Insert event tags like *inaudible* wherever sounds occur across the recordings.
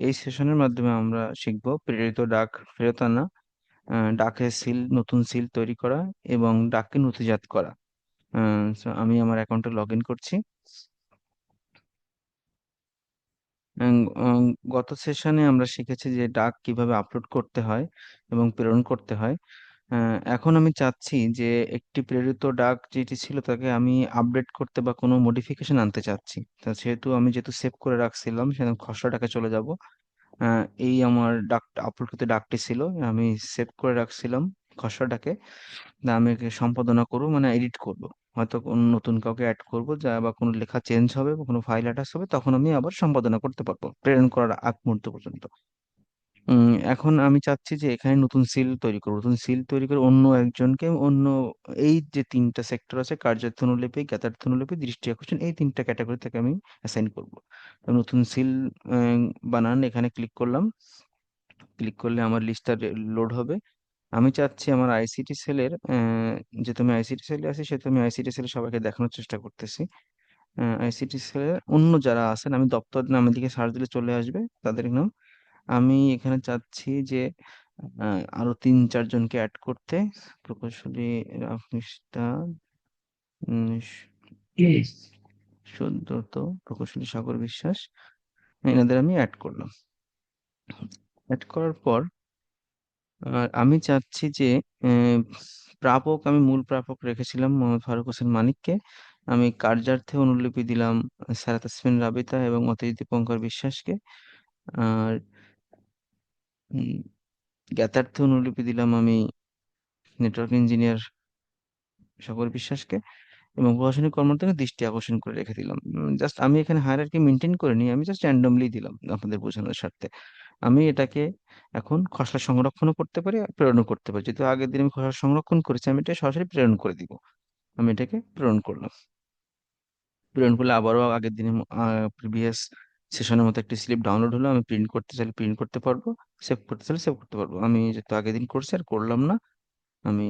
এই সেশনের মাধ্যমে আমরা শিখব প্রেরিত ডাক ফেরত আনা ডাকের সিল নতুন সিল তৈরি করা এবং ডাককে নথিজাত করা। আমি আমার অ্যাকাউন্টে লগ ইন করছি। গত সেশনে আমরা শিখেছি যে ডাক কীভাবে আপলোড করতে হয় এবং প্রেরণ করতে হয়। আহ, এখন আমি চাচ্ছি যে একটি প্রেরিত ডাক যেটি ছিল তাকে আমি আপডেট করতে বা কোনো মডিফিকেশন আনতে চাচ্ছি। তা সেহেতু আমি যেহেতু সেভ করে রাখছিলাম সেহেতু খসড়া ডাকে চলে যাব। এই আমার ডাকটা আপলোডকৃত ডাকটি ছিল আমি সেভ করে রাখছিলাম খসড়াটাকে। না আমি সম্পাদনা করব মানে এডিট করব। হয়তো কোনো নতুন কাউকে অ্যাড করব যা বা কোনো লেখা চেঞ্জ হবে বা কোনো ফাইল অ্যাটাচ হবে তখন আমি আবার সম্পাদনা করতে পারব প্রেরণ করার আগ মুহূর্ত পর্যন্ত। উম, এখন আমি চাচ্ছি যে এখানে নতুন সিল তৈরি করব। নতুন সিল তৈরি করে অন্য একজনকে অন্য এই যে তিনটা সেক্টর আছে কার্যার্থ অনুলিপি জ্ঞাতার্থ অনুলিপি দৃষ্টি আকর্ষণ এই তিনটা ক্যাটাগরি থেকে আমি অ্যাসাইন করব। নতুন সিল বানান এখানে ক্লিক করলাম। ক্লিক করলে আমার লিস্টটা লোড হবে। আমি চাচ্ছি আমার আইসিটি সেলের যেহেতু আমি আইসিটি সেলে আছি সেহেতু আমি আইসিটি সেলে সবাইকে দেখানোর চেষ্টা করতেছি। আইসিটি সেলের অন্য যারা আছেন আমি দপ্তর নামের দিকে সার্চ দিলে চলে আসবে তাদের নাম আমি এখানে চাচ্ছি যে আরও তিন চারজনকে অ্যাড করতে। প্রকৌশলী রাফমিস্তা সুব্রত প্রকৌশলী সাগর বিশ্বাস এনাদের আমি অ্যাড করলাম। অ্যাড করার পর আর আমি চাচ্ছি যে প্রাপক আমি মূল প্রাপক রেখেছিলাম মোহাম্মদ ফারুক হোসেন মানিককে। আমি কার্যার্থে অনুলিপি দিলাম সারাত তাসমিন রাবিতা এবং অতিথি দীপঙ্কর বিশ্বাসকে। আর জ্ঞাতার্থে অনুলিপি দিলাম আমি নেটওয়ার্ক ইঞ্জিনিয়ার সকল বিশ্বাসকে এবং প্রশাসনিক কর্মকর্তাকে দৃষ্টি আকর্ষণ করে রেখে দিলাম। জাস্ট আমি এখানে হায়ারার্কি মেনটেন করে নিই আমি জাস্ট র্যান্ডমলি দিলাম আপনাদের বোঝানোর স্বার্থে। আমি এটাকে এখন খসড়া সংরক্ষণও করতে পারি প্রেরণও করতে পারি। যেহেতু আগের দিন আমি খসড়া সংরক্ষণ করেছি, আমি এটা সরাসরি প্রেরণ করে দিব। আমি এটাকে প্রেরণ করলাম। প্রেরণ করলে আবারও আগের দিনে প্রিভিয়াস সেশনের মতো একটি স্লিপ ডাউনলোড হলো, আমি প্রিন্ট করতে চাইলে প্রিন্ট করতে পারব সেভ করতে চাইলে সেভ করতে পারব। আমি যেহেতু আগের দিন করছি, আর করলাম না। আমি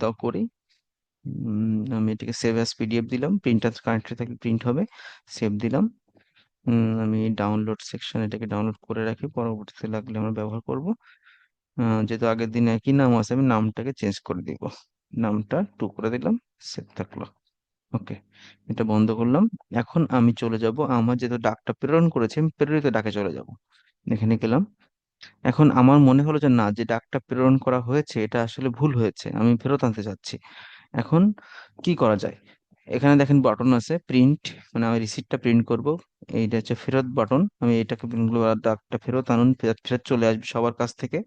তাও করি। আমি এটাকে সেভ অ্যাজ পিডিএফ দিলাম। প্রিন্ট প্রিন্টার কানেক্টেড থাকলে প্রিন্ট হবে সেভ দিলাম। আমি ডাউনলোড সেকশন এটাকে ডাউনলোড করে রাখি, পরবর্তীতে লাগলে আমরা ব্যবহার করব। যেহেতু আগের দিন একই নাম আছে, আমি নামটাকে চেঞ্জ করে দিব। নামটা টু করে দিলাম সেভ থাকল। ওকে, এটা বন্ধ করলাম। এখন আমি চলে যাব, আমার যেহেতু ডাকটা প্রেরণ করেছে, আমি প্রেরিত ডাকে চলে যাব। এখানে গেলাম। এখন আমার মনে হলো যে না, যে ডাকটা প্রেরণ করা হয়েছে, এটা আসলে ভুল হয়েছে, আমি ফেরত আনতে চাচ্ছি। এখন কি করা যায়? এখানে দেখেন বাটন আছে প্রিন্ট মানে আমি রিসিপ্টটা প্রিন্ট করব। এইটা হচ্ছে ফেরত বাটন আমি এটাকে ডাকটা ফেরত আনুন ফেরত চলে আসবে সবার কাছ থেকে।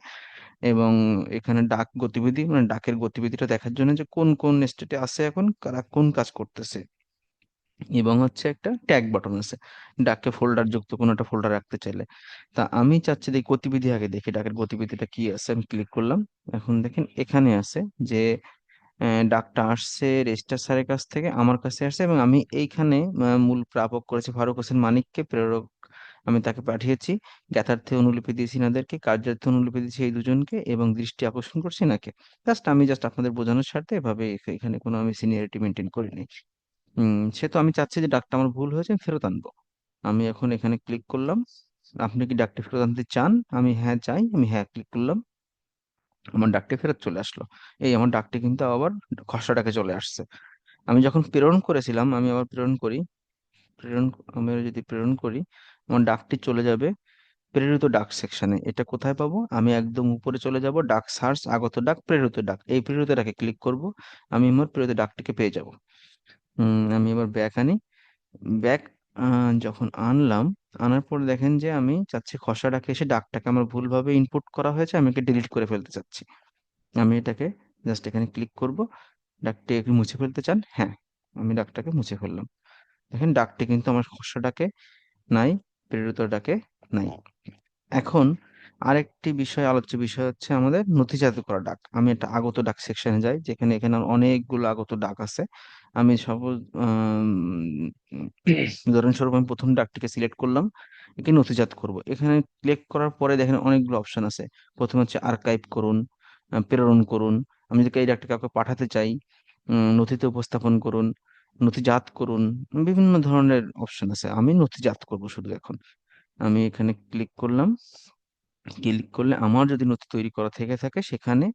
এবং এখানে ডাক গতিবিধি মানে ডাকের গতিবিধিটা দেখার জন্য যে কোন কোন স্টেটে আছে এখন, কারা কোন কাজ করতেছে। এবং হচ্ছে একটা ট্যাগ বাটন আছে, ডাককে ফোল্ডার যুক্ত কোনো একটা ফোল্ডার রাখতে চাইলে। তা আমি চাচ্ছি যে গতিবিধি আগে দেখি, ডাকের গতিবিধিটা কি আছে, আমি ক্লিক করলাম। এখন দেখেন এখানে আছে যে ডাকটা আসছে রেজিস্ট্রার স্যারের কাছ থেকে, আমার কাছে আসছে এবং আমি এইখানে মূল প্রাপক করেছি ফারুক হোসেন মানিককে, প্রেরক আমি তাকে পাঠিয়েছি। জ্ঞাতার্থে অনুলিপি দিয়েছি এনাদেরকে কার্যার্থে অনুলিপি দিয়েছি এই দুজনকে এবং দৃষ্টি আকর্ষণ করছি নাকি জাস্ট আমি জাস্ট আপনাদের বোঝানোর স্বার্থে এভাবে এখানে কোনো আমি সিনিয়রিটি মেনটেন করিনি। সে তো আমি চাচ্ছি যে ডাকটা আমার ভুল হয়েছে, আমি ফেরত আনব। আমি এখন এখানে ক্লিক করলাম। আপনি কি ডাকটি ফেরত আনতে চান? আমি হ্যাঁ চাই, আমি হ্যাঁ ক্লিক করলাম। আমার ডাকটি ফেরত চলে আসলো। এই আমার ডাকটি কিন্তু আবার খসড়া ডাকে চলে আসছে। আমি যখন প্রেরণ করেছিলাম, আমি আবার প্রেরণ করি। প্রেরণ আমি যদি প্রেরণ করি আমার ডাকটি চলে যাবে। প্রেরিত ডাক সেকশনে এটা কোথায় পাবো? আমি একদম উপরে চলে যাব। ডাক সার্চ আগত ডাক প্রেরিত ডাক এই প্রেরিত ডাকে ক্লিক করব। আমি আমার প্রেরিত ডাকটিকে পেয়ে যাব। আমি এবার ব্যাক আনি। ব্যাক যখন আনলাম, আনার পর দেখেন যে আমি চাচ্ছি খসড়া ডাকে এসে ডাকটাকে আমার ভুলভাবে ইনপুট করা হয়েছে, আমি একে ডিলিট করে ফেলতে চাচ্ছি। আমি এটাকে জাস্ট এখানে ক্লিক করব। ডাকটি একটু মুছে ফেলতে চান? হ্যাঁ আমি ডাকটাকে মুছে ফেললাম। দেখেন ডাকটি কিন্তু আমার খসড়া ডাকে নাই। প্রেরিত ডাকে নাই এখন আরেকটি বিষয় আলোচ্য বিষয় হচ্ছে আমাদের নথিজাত করা ডাক। আমি একটা আগত ডাক সেকশনে যাই যেখানে এখানে অনেকগুলো আগত ডাক আছে। আমি সপোজ উদাহরণস্বরূপ আমি প্রথম ডাকটিকে সিলেক্ট করলাম একে নথিজাত করব। এখানে ক্লিক করার পরে দেখেন অনেকগুলো অপশন আছে। প্রথমে হচ্ছে আর্কাইভ করুন প্রেরণ করুন। আমি যদি এই ডাকটি কাউকে পাঠাতে চাই নথিতে উপস্থাপন করুন নথিজাত করুন, বিভিন্ন ধরনের অপশন আছে। আমি নথিজাত করব শুধু এখন। আমি এখানে ক্লিক করলাম। ক্লিক করলে আমার যদি নথি তৈরি করা থেকে থাকে, সেখানে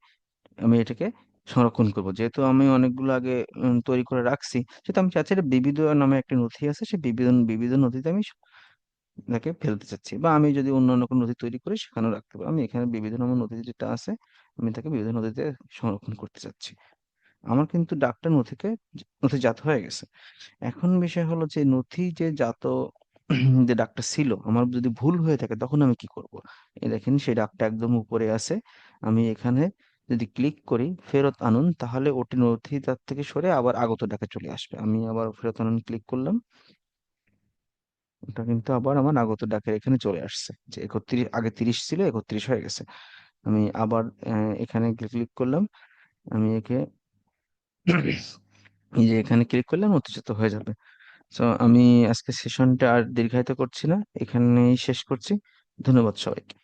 আমি এটাকে সংরক্ষণ করব। যেহেতু আমি অনেকগুলো আগে তৈরি করে রাখছি, সেহেতু আমি চাচ্ছি এটা বিবিধ নামে একটা নথি আছে, সেই বিবিধ বিবিধ নথিতে আমি তাকে ফেলতে চাচ্ছি। বা আমি যদি অন্যান্য কোনো নথি তৈরি করি, সেখানেও রাখতে পারি আমি এখানে বিবিধ নামের নথি যেটা আছে, আমি তাকে বিবিধ নথিতে সংরক্ষণ করতে চাচ্ছি। আমার কিন্তু ডাকটা নথিতে নথিজাত হয়ে গেছে। এখন বিষয় হলো যে নথি যে জাত *clears throat* যে ডাকটা ছিল, আমার যদি ভুল হয়ে থাকে তখন আমি কি করব? এই দেখেন সেই ডাকটা একদম উপরে আছে। আমি এখানে যদি ক্লিক করি, ফেরত আনুন, তাহলে ওটি নথি তার থেকে সরে আবার আগত ডাকে চলে আসবে। আমি আবার ফেরত আনুন, ক্লিক করলাম। ওটা কিন্তু আবার আমার আগত ডাকের এখানে চলে আসছে। যে একত্রিশ, আগে তিরিশ ছিল, একত্রিশ হয়ে গেছে। আমি আবার এখানে ক্লিক করলাম। আমি একে যে এখানে ক্লিক করলাম উত্তেজিত হয়ে যাবে। তো আমি আজকে সেশনটা আর দীর্ঘায়িত করছি না। এখানেই শেষ করছি। ধন্যবাদ সবাইকে।